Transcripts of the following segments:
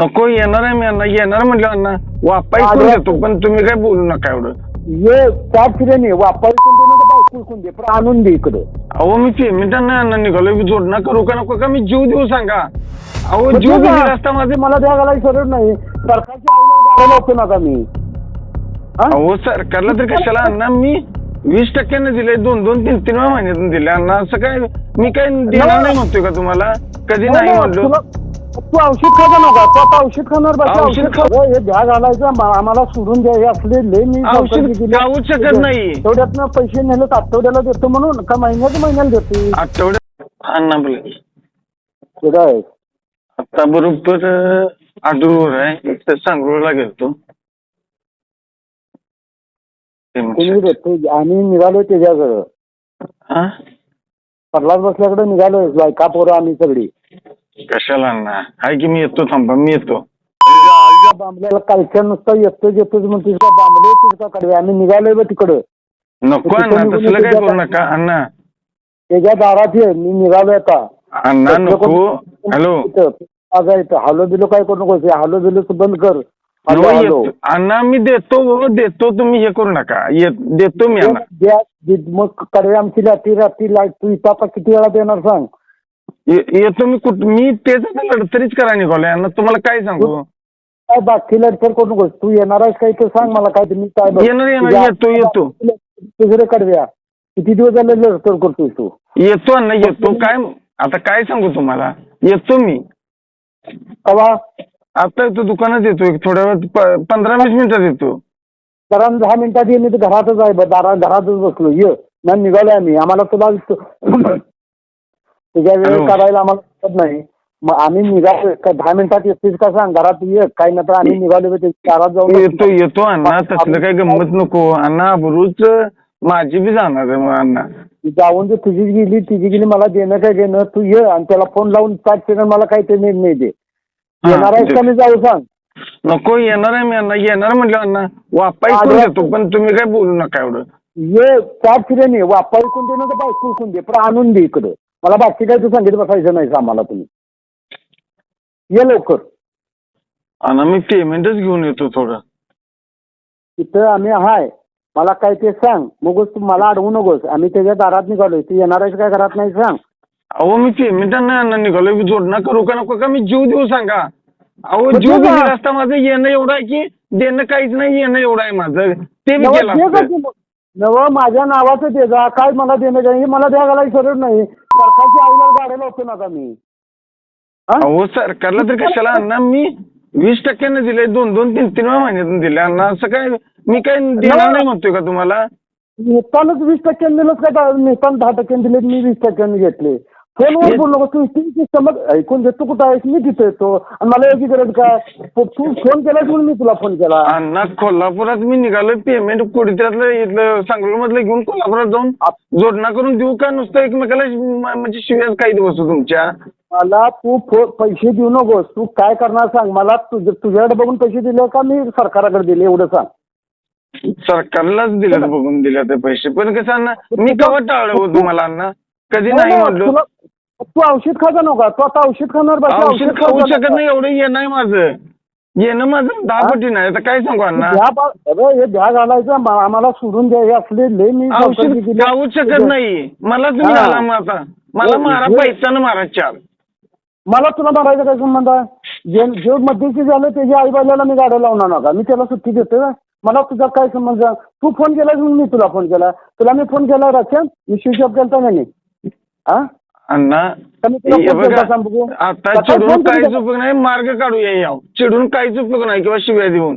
नको येणार आहे मी अण्णा येणार म्हटलं अण्णा. वापाई करून आलो. देतो पण तुम्ही काय बोलू नका एवढं. ये त्या फिरेने वापर कोण दे ना बायको कोण दे पण आणून दे इकडं. अहो मी पेमेंट नाही अण्णा निघालो मी जोडणा करू का नको का? मी जीव देऊ सांगा. अहो जीव दिला असता माझे मला द्या घालायची सरळ नाही. सरकारच्या आईला गाड्या लावतो नका मी. हा? अहो सरकारला तर कशाला अण्णा? मी वीस टक्क्यानं दिले दोन दोन तीन तीन वेळा महिन्यातून दिले अण्णा. असं काय मी काय देणार नाही म्हणतोय का तुम्हाला? कधी नाही नाही, म्हणलो. तुला- तू औषध खाता नका. तू आता औषध खाणार बाकी औषध औषध खा. हे द्या घालायचं. आम्हा- आम्हाला सोडून द्या. हे असले लय मी औषध चौकशी केली. खाऊच शकत नाही. तेवढ्यातनं पैसे नेले तर आठवड्याला देतो म्हणून. का महिन्यात महिन्याला देतो? आठवड्यात अण्णा बोले आता बरोबर आडूरवर आहे. तर सांगरूळला गेलतो. कोणी देतो आम्ही निघालो त्याच्याकडं हा? प्रल्हाद बसल्याकडे निघालो बायका पोरं आम्ही सगळी. कशाला अण्णा हाय की मी येतो थांबा मी येतो. बांबल्याला कालच्या नुसतं येतोच येतोच म्हणतो का बांबले का कडवे? आम्ही निघालोय बा तिकडं. नको अण्णा तसलं काय करू नका. अण्णा. त्याच्या दारात ये मी निघालोय आता. अण्णा नको. हॅलो. माझा येतं हॅलो बिलो काय करू नको हॅलो बिलो बंद कर. Hello hello. अण्णा मी देतो हो, देतो तुम्ही हे करू नका. ये- देतो मी अण्णा. दे- मग कडवे आमची रात्री रात्री लाइट तू इथं आता किती वेळा देणार सांग? ये- येतो मी कुठ मी तेच आता लढतरीच करा निघालोय अण्णा. तुम्हाला काय सांगू? काय बाकी लढतर करू नकोस. तू येणार आहेस काय तर सांग मला काय ते मी काय बघ- येणार, येणार, तुझ्या- येतो, येतो. तुझ्याकडे कडव्या. किती दिवस झाले लढतर करतोस तू? येतो अण्णा येतो. काय आता काय सांगू तुम्हाला? येतो मी. कवा? आता येतो दुकानात येतो एक थोड्या वेळ पंधरा वीस मिनिटात येतो. जरा दहा मिनिटात ये मी तर घरातच आहे दारा घरातच बसलो. ये नाही निघालोय आम्ही. आम्हाला तुला तुझ्या वेळ हॅलो. काढायला आम्हाला नाही. मग आम्ही निघालो दहा मिनिटात येतेस का सांग? घरात ये. काही नाही तर आम्ही निघालो दारात जाऊन येतो येतो अण्णा. तसलं काही गंमत नको. अण्णा अब्रूच माझी बी जाणार आहे मग अण्णा. जाऊन जे तुझी गेली तिची गेली मला देणं काय देणं? तू ये आणि त्याला फोन लावून पाच सेकंड मला काही ते निर्णय दे. येणार आहेस का मी जाऊ सांग. नको येणार आहे मी अण्णा येणार म्हटलं अण्णा वापाई करून आलो. देतो पण तुम्ही काय बोलू नका एवढं. ये चार फिरेने वापर कोण दे ना तर बायको कोण दे पण आणून दे इकडं. मला बाकी काय तू सांगितलं बसायचं नाही आम्हाला तुम्ही. ये लवकर. अण्णा मी पेमेंटच घेऊन येतो थोडं. तिथं आम्ही हाय. मला काय ते सांग. मगच तू मला अडवू नकोस. आम्ही त्याच्या दारात निघालोय. तू येणार आहेस काय घरात नाही सांग. अहो मी पेमेंट नाही अण्णा निघालो मी जोडणं करू का नको का? मी जीव देऊ सांगा. अहो जीव देऊ का? दिला असता माझं येणं एवढं आहे की देणं काहीच नाही येणं एवढं आहे माझं. ते मी नवं केलं असतं. तू? नवं माझ्या नावाचं दे जा. काय मला देणं काय हे मला द्या घालायची सरळ नाही. सरकारच्या आईला गाड्या लावतो नका मी. हा? अहो सरकारला तर कशाला अण्णा मी वीस टक्क्यानं दिले दोन दोन तीन तीन वेळा महिन्यातून दिले अण्णा असं काय मी काय देणार नाही म्हणतोय का तुम्हाला? नेतानच वीस टक्क्यांनी दिलंच का? नेतानं दहा टक्क्यांनी दिले मी वीस टक्क्यांनी घेतले. फोनवर बोललो तू तू समज ऐकून घेतो कुठं आहेस मी तिथे येतो. आणि मला याची गरज काय तू फोन केलास म्हणून मी तुला फोन केला. अण्णा कोल्हापुरात मी निघालोय पेमेंट कुठेतऱ्यातलं इथलं सांगली मधलं घेऊन कोल्हापुरात जाऊन जोडणा करून देऊ का? नुसतं एकमेकाला म- म्हणजे शिव्याच काही बसू तुमच्या? मला तू फो पैसे देऊ नकोस. तू काय करणार सांग? मला तुझ तुझ्याकडे बघून पैसे दिले का मी सरकाराकडे दिले? एवढं सांग. सरकारलाच दिलं बघून दिले ते पैसे. पण कसं अण्णा मी कवा टाळलं हो तुम्हाला अण्णा? कधी नाही म्हणलो. तू औषध खाता नका. तू आता औषध खाणार बाकी औषध खाऊ खाऊ शकत नाही एवढं येणं आहे माझं. येणं माझं दहा पटी नाही आता काय सांगू अण्णा? हे द्या घालायचं आम- आम्हाला सोडून द्या हे असले लय मी औषध केली. खाऊच शकत नाही. मला तुम्ही हा. घाला मग आता. मला हे- मारा हे- पैशानं मारा चार. मला तुला मारायचं काय संबंध आहे? जे जे मध्यस्थी झालं त्याच्या आई बाबाला मी गाड्या लावणार नका. मी त्याला सुट्टी देते ना. मला तुझा काय संबंध? तू फोन केलास म्हणून मी तुला फोन केला. तुला मी फोन केला राशन मी स्विच ऑफ केलता का नाही? हा अण्णा हे. आता चिडून काहीच. उपयोग नाही मार्ग काढूया याव चिडून काहीच उपयोग नाही किंवा शिव्या देऊन.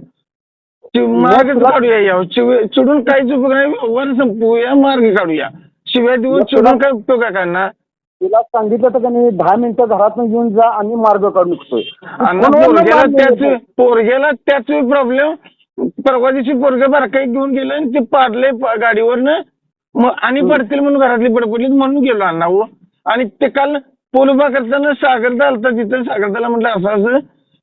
मार्ग काढूया याव चिव- चिडून काहीच उपयोग नाही व्यवहार संपवूया मार्ग काढूया शिव्या देऊन चिडून काय उपयोग आहे का अण्णा? तुला सांगितलं तर का नाही दहा मिनिटं घरातून घेऊन जा आणि मार्ग काढून पोरग्याला मार्ग त्याच येतो. पोरग्याला त्याच प्रॉब्लेम परवा दिवशी पोरग बारकाई घेऊन गेलं आणि ते पाडले गाडीवरनं. मग आणि पडतील म्हणून घरातली पडपडली म्हणून गेलो अण्णा हो आणि ते काल पोल उभा करताना सागरदा आलता तिथं सागरदाला म्हटलं असं असं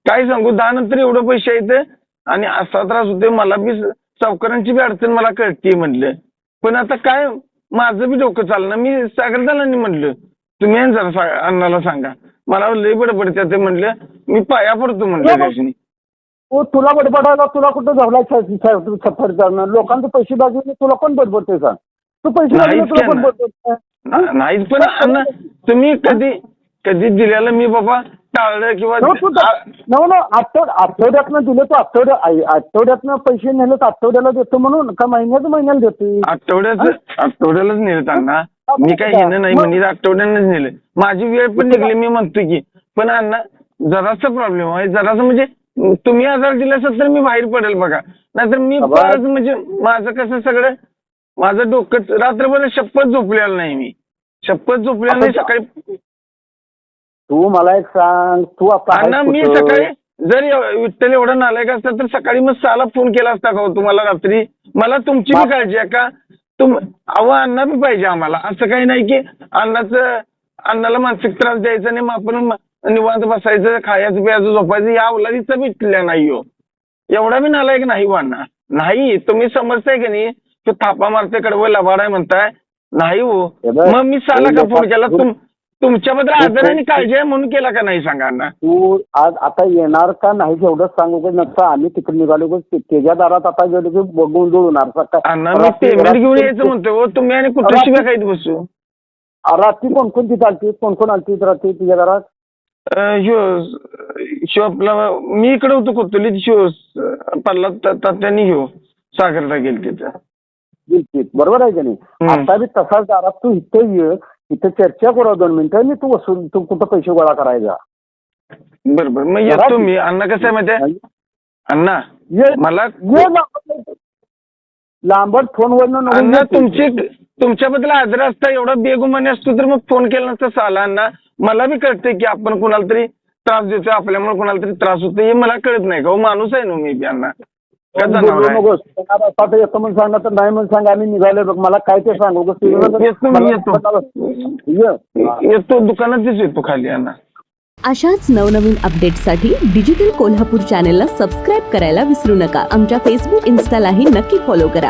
काय सांगू दहा नंतर एवढं पैसे येतं आणि असा त्रास होते मला बी सावकारांची बी अडचण मला कळते म्हटलं पण आता काय माझं बी डोकं चाललं मी सागरदाला नाही म्हटलं तुम्ही जरा अण्णाला सांगा मला लई बडबडत्या ते म्हणलं मी पाया पडतो म्हणलं तो तुला बडबडायला तुला कुठं झाला लोकांचे पैसे बाजूने तुला कोण बडबडते सांग तू पैसे नाहीच बाजूने तुला की? कोण ना. बडबडते ना- नाहीच पण अण्णा तुम्ही कधी कधी दिल्याला मी बाबा टाळलं किंवा तू आ- नव ना आठवड आठवड्यातनं दिले तू आठवड्या आठवड्यातनं पैसे नेले तर आठवड्याला देतो म्हणून का महिन्यात महिन्याला देते आठवड्याच आठवड्यालाच नेलं त्यांना. मी काही येणं नाही म्हणजे आठवड्यानंच नेलं. माझी वेळ पण निघली मी म्हणतो की पण अण्णा जरासा प्रॉब्लेम आहे. जरासा म्हणजे तुम्ही आजार दिला असेल तर मी बाहेर पडेल बघा. नाहीतर मी बाबा. परत म्हणजे माझं कसं सगळं माझं डोकं रात्रभर शपथ झोपलेलं नाही मी. शपथ झोपलेलं नाही आता- सकाळी तू मला एक सांग तू आता आहेस मी कुठं? सकाळी जर एव- विठ्ठल एवढा नालायक असता तर सकाळी मग सहाला फोन केला असता का हो तुम्हाला रात्री? मला तुमची बी बाप- काळजी आहे का? तुम अहो अण्णा बी पाहिजे आम्हाला. असं काही नाही की अण्णाचं अण्णाला मानसिक त्रास द्यायचा नाही मग आपण म- निवांत बसायचं खायचं प्यायचं झोपायचं या अवलादीचा बी इथल्या नाही हो. एवढा बी नालायक नाही हो अण्णा. नाही तुम्ही समजताय की नाही? तो थापा मारते कडवं लबाड आहे म्हणताय. नाही हो. मग मी साला हे का फोन केला? तुम तुमच्याबद्दल आदर आणि काळजी आहे म्हणून केला का नाही सांगा अण्णा तू आज आता येणार का नाही एवढंच सांगू की? नसतं आम्ही तिकडे निघालो की त्याच्या दारात आता गेलो की बघून जुळणार अण्णा मी पेमेंट घेऊन यायचं म्हणतो हो. तुम्ही आणि कुठे रात्री- शिव्या खाईत बसू? रात्री कोण कोण तिथे आलती? कोण कोण आलती रात्री तुझ्या घरात अं, ह्यो आपला मी इकडे होतो कोतुलीत. शिव पडला तात्यानी ह्यो सागरला गेल तिथं बरोबर आहे की नाही. आता बी तसाच दारात तू इथे ये इथे चर्चा करू दोन मिनिटं आणि तू वसूल तू कुठं पैसे गोळा करायचा बरं बरं मग येतो मी. अण्णा कसं आहे माहिती आहे अण्णा ये मला ये लांबट लांबट फोनवरनं नको अण्णा ये. तुमची तुमच्याबद्दल आदर असता एवढा बेगुमानी असतो तर मग फोन केला नसता साला अण्णा. मला बी कळतंय की आपण कोणाला तरी त्रास देतोय आपल्यामुळे कोणाला तरी त्रास होतो हे मला कळत नाही का? हो माणूस आहे ना मी बी अण्णा. बोलू आहे? नकोस येतो म्हणून सांगा तर नाही म्हणून सांगा आम्ही निघाले बघ मला काय ते सांगू उगाच तुझं- येतो मी, मला- येतो. ये. येतो दुकानातच येतो खाली अशाच नवनवीन अपडेट्ससाठी डिजिटल कोल्हापूर चॅनेलला सबस्क्राईब करायला विसरू नका आमच्या फेसबुक इन्स्टालाही नक्की फॉलो करा